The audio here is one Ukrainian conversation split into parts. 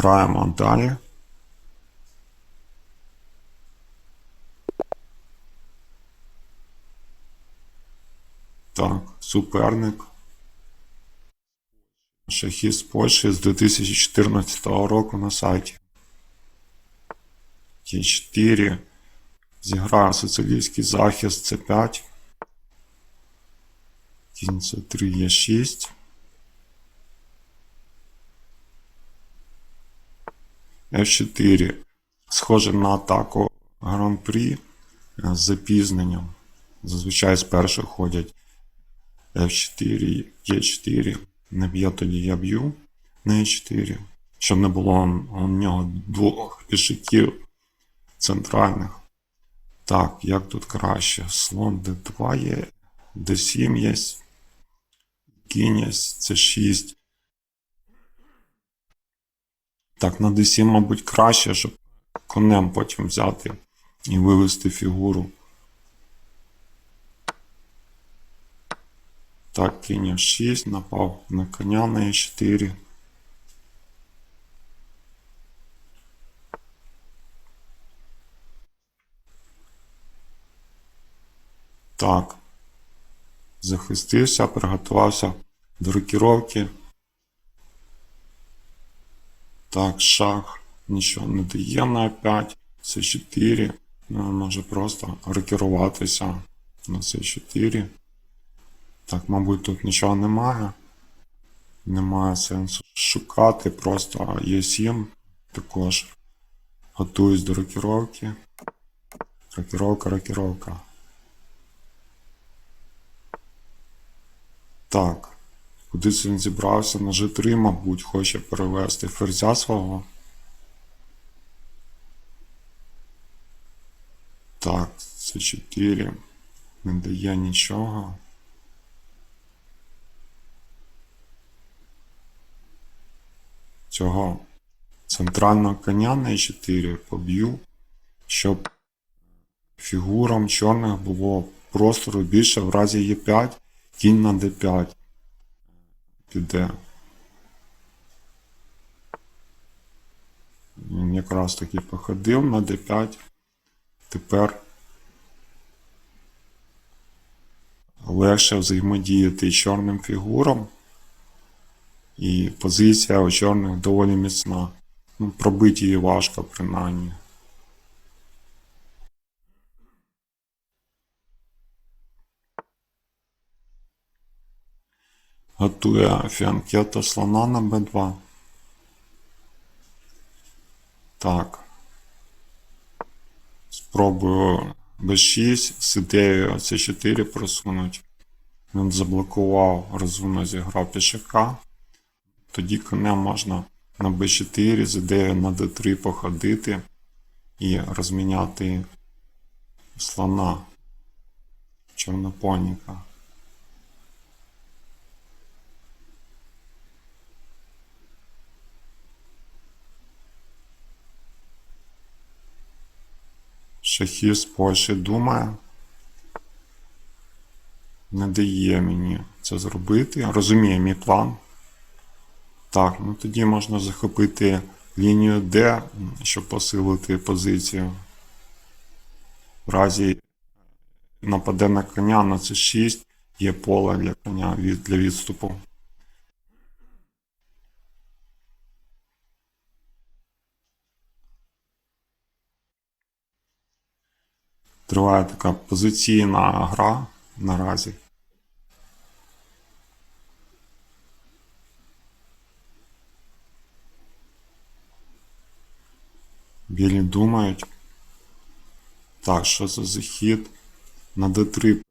Граємо далі. Так, суперник. Шахіст з Польщі з 2014 року на сайті. Т4. Зіграє соціалістський захист С5. Кінь С3 Е6. F4. Схоже на атаку Гран-прі з запізненням. Зазвичай спершу ходять F4, Е4. Не б'є тоді я б'ю на Е4. Щоб не було у нього двох пішаків центральних. Так, як тут краще? Слон D2 є, D7 є. Кінь є, C6. Так, на D7, мабуть, краще, щоб конем потім взяти і вивести фігуру. Так, кінь 6 напав на коня на Е4. Так. Захистився, приготувався до рокіровки. Так, шах нічого не дає на 5. Це 4. Ну, може просто рокіруватися на це 4. Так, мабуть, тут нічого немає. Немає сенсу шукати, просто є 7. Також готуюсь до рокіровки. Рокіровка, рокіровка. Так. Кудись він зібрався на G3, мабуть, хоче перевести ферзя свого. Так, це 4. Не дає нічого. Цього центрального коня на E4 поб'ю, щоб фігурам чорних було простору більше в разі Е5, кінь на d5 піде. Він якраз таки походив на d5. Тепер легше взаємодіяти чорним фігурам. І позиція у чорних доволі міцна. Ну, пробити її важко, принаймні. Готує фіанкета слона на b2. Так. Спробую b6 з ідеєю c4 просунуть. Він заблокував, розумно зіграв пішака. Тоді конем можна на b4 з ідеєю на d3 походити і розміняти слона чорнопоніка. Шахіст з Польщі думає. Не дає мені це зробити. Розуміє мій план. Так, ну тоді можна захопити лінію D, щоб посилити позицію. В разі нападе на коня на C6 є поле для коня для відступу. Триває така позиційна гра наразі. Білі думають. Так, що за хід? На d3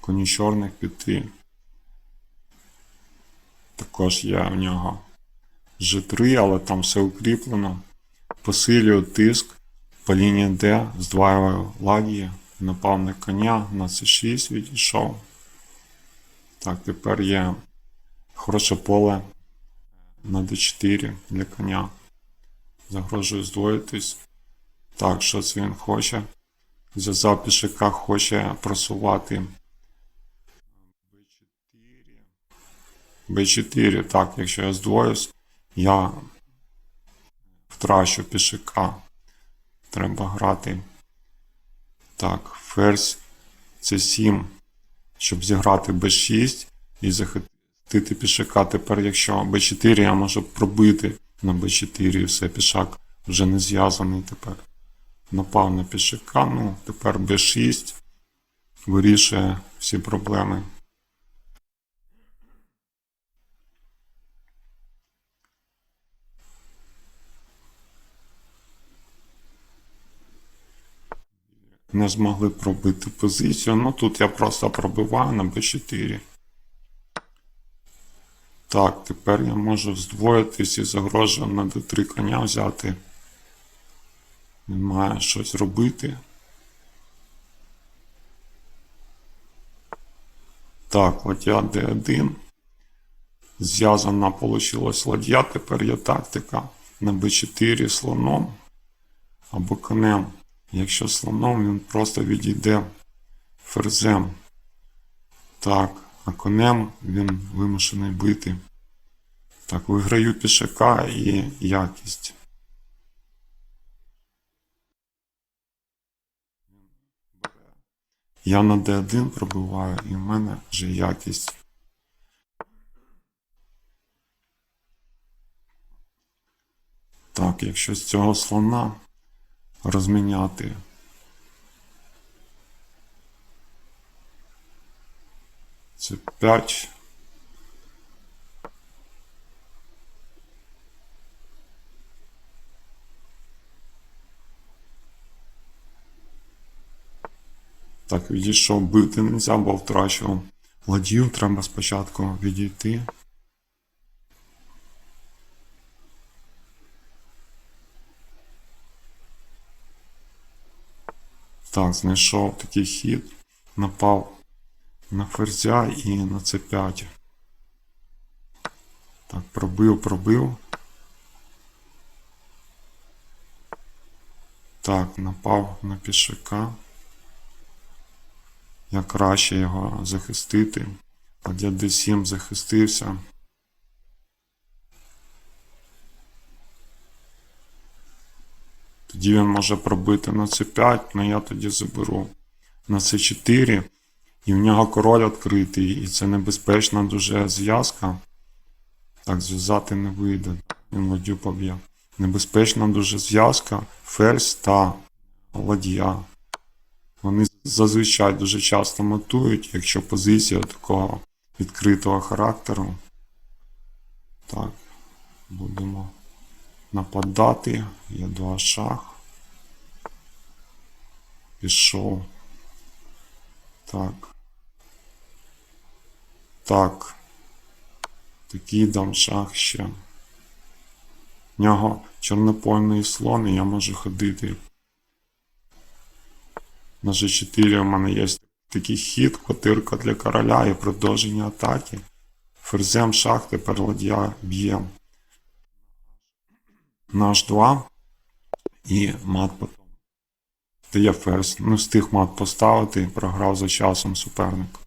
коню чорних піти. Також є в нього G3, але там все укріплено. Посилюю тиск по лінії D, здваюваю ладії, напав на коня, на C6 відійшов. Так, тепер є хороше поле на d4 для коня. Загрожую здвоїтись. Так, що це він хоче? Зв'язав пішака, хоче просувати b4. b4. Так, якщо я здвоюсь, я втрачу пішака. Треба грати. Так, ферзь c7, щоб зіграти b6 і захистити пішака. Тепер, якщо b4, я можу пробити на b4 і все, пішак вже не зв'язаний тепер. Напав на пішака, ну, тепер b6 вирішує всі проблеми. Не змогли пробити позицію. Ну тут я просто пробиваю на b4. Так, тепер я можу здвоїтись і загрожую на d3 коня взяти. Він має щось робити. Так, ладья d1. Зв'язана получилась ладья, тепер є тактика на b4 слоном або конем. Якщо слоном, він просто відійде ферзем. Так, а конем він вимушений бити. Так, виграю пішака і якість. Я на d1 пробиваю, і в мене вже якість. Так, якщо з цього слона розміняти. Це 5. Так, відійшов бити не можна, бо втрачував ладью. Треба спочатку відійти. Так, знайшов такий хід, напав на ферзя і на c5. Так, пробив, пробив. Так, напав на пішака. Як краще його захистити. Ладья d7 захистився. Тоді він може пробити на c5, але я тоді заберу на c4. І в нього король відкритий, і це небезпечна дуже зв'язка. Так, зв'язати не вийде. Він ладью поб'є. Небезпечна дуже зв'язка, ферзь та ладья. Вони зазвичай дуже часто матують, якщо позиція такого відкритого характеру. Так, будемо нападати. Є два шах. Пішов. Так. Так. Такий дам шах ще. В нього чорнопольний слон, і я можу ходити. На G4 у мене є такий хід, котирка для короля і продовження атаки. Ферзем шах, тепер ладья б'є. На H2 і мат потім. Я ферзь. Не встиг мат поставити, програв за часом суперник.